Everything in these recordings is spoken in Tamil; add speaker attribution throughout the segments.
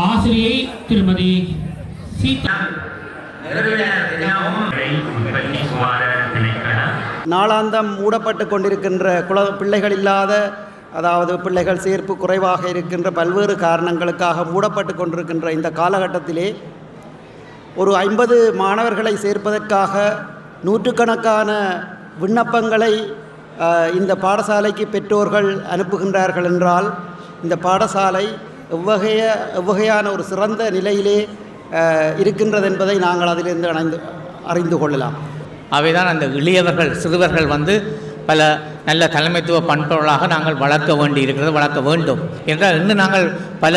Speaker 1: ஆசிரியை திருமதி சீதா.
Speaker 2: நாளாந்தம் மூடப்பட்டு கொண்டிருக்கின்ற குல பிள்ளைகள் இல்லாத அதாவது பிள்ளைகள் சேர்ப்பு குறைவாக இருக்கின்ற பல்வேறு காரணங்களுக்காக மூடப்பட்டு கொண்டிருக்கின்ற இந்த காலகட்டத்திலே ஒரு ஐம்பது மாணவர்களை சேர்ப்பதற்காக நூற்றுக்கணக்கான விண்ணப்பங்களை இந்த பாடசாலைக்கு பெற்றோர்கள் அனுப்புகின்றார்கள் என்றால் இந்த பாடசாலை எவ்வகைய எவ்வகையான ஒரு சிறந்த நிலையிலே இருக்கின்றது என்பதை நாங்கள் அதிலிருந்து அணைந்து அறிந்து கொள்ளலாம்.
Speaker 3: அவைதான் அந்த இளையவர்கள் சிறுவர்கள் வந்து பல நல்ல தலைமைத்துவ பண்புகளாக நாங்கள் வளர்க்க வேண்டி இருக்கிறது வளர்க்க வேண்டும். என்றால் இன்னும் நாங்கள் பல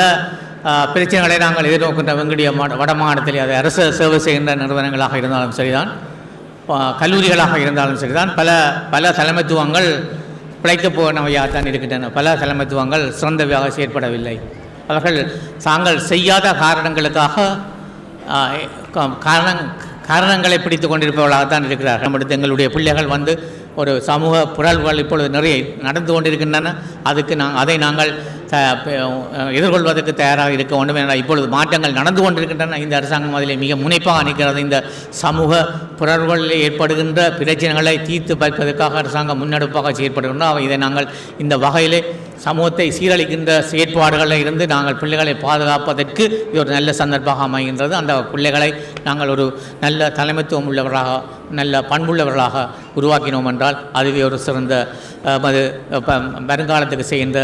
Speaker 3: பிரச்சனைகளை நாங்கள் எதிர்நோக்கின்ற வெங்கடிய வட மாநிலத்தில் அது அரசு சேவை செய்கின்ற நிறுவனங்களாக இருந்தாலும் சரிதான். கல்லூரிகளாக இருந்தாலும் சரிதான். பல பல தலைமைத்துவங்கள் பிழைக்க போனவையாக தான் இருக்கின்றன. பல தலைமைத்துவங்கள் சிறந்தவையாக செயற்படவில்லை. அவர்கள் தாங்கள் செய்யாத காரணங்களுக்காக காரணங் காரணங்களை பிடித்து கொண்டிருப்பவர்களாகத்தான் இருக்கிறார்கள். நம்முடைய எங்களுடைய பிள்ளைகள் வந்து ஒரு சமூக புரல்கள் இப்பொழுது நிறைய நடந்து கொண்டிருக்கின்றன. அதுக்கு நான் அதை நாங்கள் எதிர்கொள்வதற்கு தயாராக இருக்க வேண்டும் என இப்பொழுது மாற்றங்கள் நடந்து கொண்டிருக்கின்றன. இந்த அரசாங்கம் அதில் மிக முனைப்பாக நிற்கிறது. இந்த சமூக புரர்களில் ஏற்படுகின்ற பிரச்சனைகளை தீர்த்து பார்ப்பதற்காக அரசாங்கம் முன்னெடுப்பாக செயற்படுகின்றோம் அவை இதை நாங்கள் இந்த வகையிலே சமூகத்தை சீரழிக்கின்ற செயற்பாடுகளில் இருந்து நாங்கள் பிள்ளைகளை பாதுகாப்பதற்கு இது ஒரு நல்ல சந்தர்ப்பமாக அமைகின்றது. அந்த பிள்ளைகளை நாங்கள் ஒரு நல்ல தலைமைத்துவம் உள்ளவராக நல்ல பண்புள்ளவர்களாக உருவாக்கினோம் என்றால் அதுவே ஒரு சிறந்த ப- வருங்காலத்துக்கு சேர்ந்த